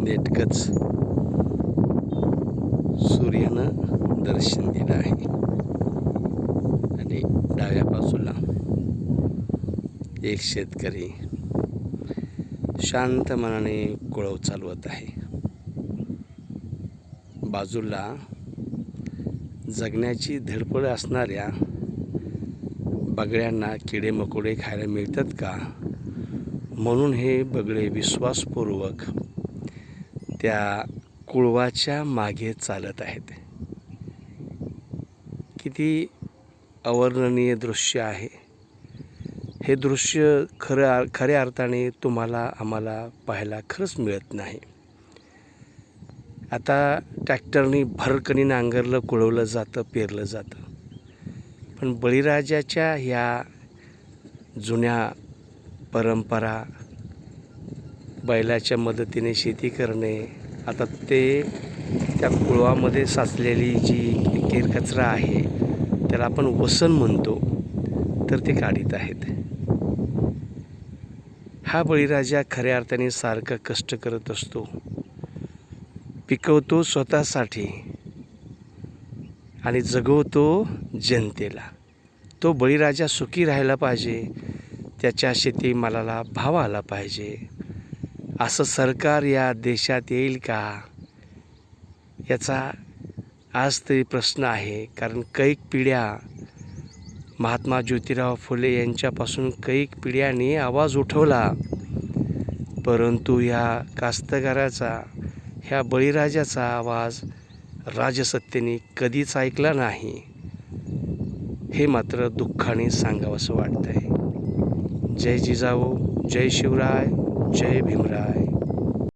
नेटकंच सूर्यानं दर्शन दिलं आहे. आणि डाव्या बाजूला एक शेतकरी शांत मनाने कुळव चालवत आहे. बाजूला जगण्याची धडपड असणाऱ्या बगड्यांना किडे मकोडे खायला मिळतात का? म्हणून हे बगडे विश्वासपूर्वक त्या कुळवाच्या मागे चालत आहेत. किती अवर्णनीय दृश्य आहे. हे दृश्य खरं खऱ्या अर्थाने तुम्हाला आम्हाला पाहायला खरंच मिळत नाही. आता ट्रॅक्टरनी भरकणी नांगरलं कुळवलं जातं पेरलं जातं. पण बळीराजाच्या ह्या जुन्या परंपरा बैलाच्या मदतीने शेती करणे. आता ते त्या कुळवामध्ये साचलेली जी केरकचरा आहे त्याला आपण वसन म्हणतो. तर ते काढीत आहेत. हा बळीराजा खऱ्या अर्थाने सारखं कष्ट करत असतो. पिकवतो स्वतःसाठी आणि जगवतो जनतेला. तो बळीराजा सुखी राहायला पाहिजे. त्याच्या शेतीमालाला भाव आला पाहिजे. असं सरकार या देशात येईल का? याचा आज तरी प्रश्न आहे. कारण कैक पिढ्या महात्मा ज्योतिराव फुले यांच्यापासून कैक पिढ्यांनी आवाज उठवला. परंतु ह्या कास्तकाराचा ह्या बळीराजाचा आवाज राजसत्तेने कधीच ऐकला नाही. हे मात्र दुःखाने सांगावंसं वाटतंय. जय जिजाऊ जय शिवराय. जय भीमराय.